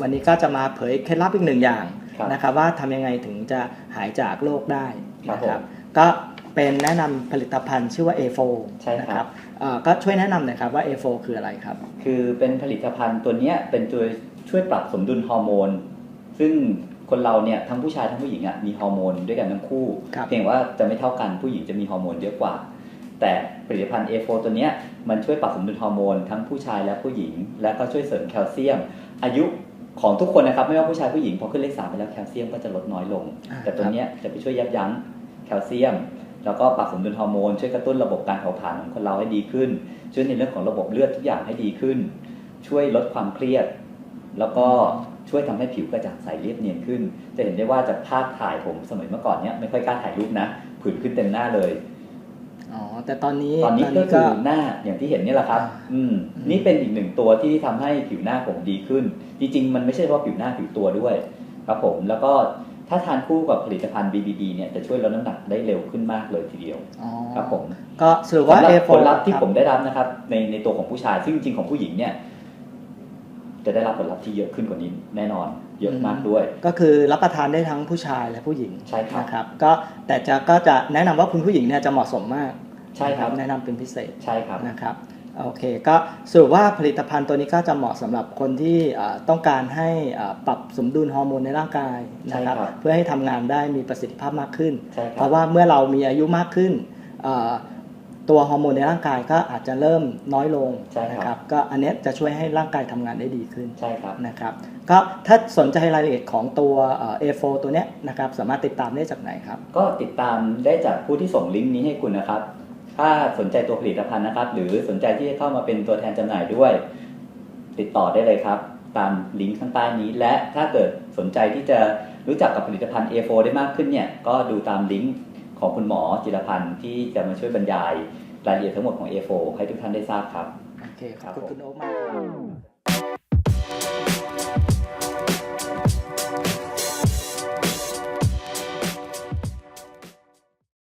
วันนี้ก็จะมาเผยเคล็ดลับอีกหนึ่งอย่างครับนะครับว่าทำยังไงถึงจะหายจากโรคได้ครับนะผมก็เป็นแนะนำผลิตภัณฑ์ชื่อว่า A4 ใช่ครับนะครับเอ่อก็ช่วยแนะนำหน่อยครับว่า A4 คืออะไรครับ คือเป็นผลิตภัณฑ์ตัวเนี้ยเป็นตัวช่วยปรับสมดุลฮอร์โมน ซึ่งคนเราเนี่ยทั้งผู้ชายทั้งผู้หญิงอะมีฮอร์โมนด้วยกันทั้งคู่ครับเพียงว่าจะไม่เท่ากันผู้หญิงจะมีฮอร์โมนเยอะกว่า แต่ผลิตภัณฑ์ A4 ตัวนี้มันช่วยปรับสมดุลฮอร์โมนทั้งผู้ชายและผู้หญิง และก็ช่วยเสริมแคลเซียม อายุของทุกคนนะครับ ไม่ว่าผู้ชายผู้หญิงพอขึ้นเลขสามไปแล้วแคลเซียมก็จะลดน้อยลง แต่ตัวนี้จะไปช่วยยับยั้งแคลเซียม แล้วก็ปรับสมดุลฮอร์โมนช่วยกระตุ้นระบบการเผาผลาญของคนเราให้ดีขึ้น ช่วยในเรื่องของระบบเลือดทุกอย่างให้ดีขึ้น ช่วยลดความเครียด แล้วก็ช่วยทำให้ผิวกระจ่างใสเรียบเนียนขึ้น จะเห็นได้ว่าจากภาพถ่ายผมสมัยเมื่อก่อนเนี้ยไม่ค่อยกล้าถ่ายรูปนะผื่นขึ้นเต็มหน้าเลย แต่ตอนนี้ตอนนี้ก็คือหน้าอย่างที่เห็นนี่แหละครับอ่าอืมอืมนี่เป็นอีกหนึ่งตัวที่ทำให้ผิวหน้าผมดีขึ้น จริง ๆ มันไม่ใช่เฉพาะผิวหน้าผิวตัวด้วย ครับผมแล้วก็ถ้าทานคู่กับผลิตภัณฑ์ BBB เนี่ยจะช่วยลดน้ำหนักได้เร็วขึ้นมากเลยทีเดียวอ๋อครับผมก็สรุปว่าสำหรับ A4 ผลลัพธ์ที่ครับผมได้รับนะครับ ในในตัวของผู้ชาย ซึ่งจริงๆของผู้หญิงเนี่ย จะได้รับผลลัพธ์ที่เยอะขึ้นกว่านี้แน่นอนเยอะมากด้วย ก็คือรับประทานได้ทั้งผู้ชายและผู้หญิงใช่ครับนะครับก็แต่จะก็จะแนะนำว่าคุณผู้หญิงเนี่ยจะเหมาะสมมาก ใช่ครับแนะนำเป็นพิเศษใช่ครับนะครับโอเคก็สรุปว่าผลิตภัณฑ์ตัวนี้ก็จะเหมาะสำหรับคนที่เอ่อต้องการให้เอ่อปรับสมดุลฮอร์โมนในร่างกายนะครับใช่ครับเพื่อให้ทำงานได้มีประสิทธิภาพมากขึ้นใช่คเพรับราะว่าเมื่อเรามีอายุมากขึ้นเอ่อตัวฮอร์โมนในร่างกายก็อาจจะเริ่มน้อยลงใช่ครับนะครับก็อันเนี้ยจะช่วยให้ร่างกายทำงานได้ดีขึ้นใช่ครับนะครับก็ถ้าสนใจรายละเอียดของตัวเอ่อ A4 ตัวเนี้ยนะครับสามารถติดตามได้จากไหนครับ ก็ติดตามได้จากผู้ที่ส่งลิงก์นี้ให้คุณนะครับ ถ้าสนใจตัวผลิตภัณฑ์นะครับ หรือสนใจที่จะเข้ามาเป็นตัวแทนจำหน่ายด้วย ติดต่อได้เลยครับ ตามลิงก์ข้างใต้นี้ และถ้าเกิดสนใจที่จะรู้จักกับผลิตภัณฑ์ A4 ได้มากขึ้นเนี่ยก็ดูตามลิงก์ของคุณหมอจิรพันธ์ที่จะมาช่วยบรรยายรายละเอียดทั้งหมดของ A4 ให้ทุกท่านได้ทราบครับโอเคครับคุณโอมากครับ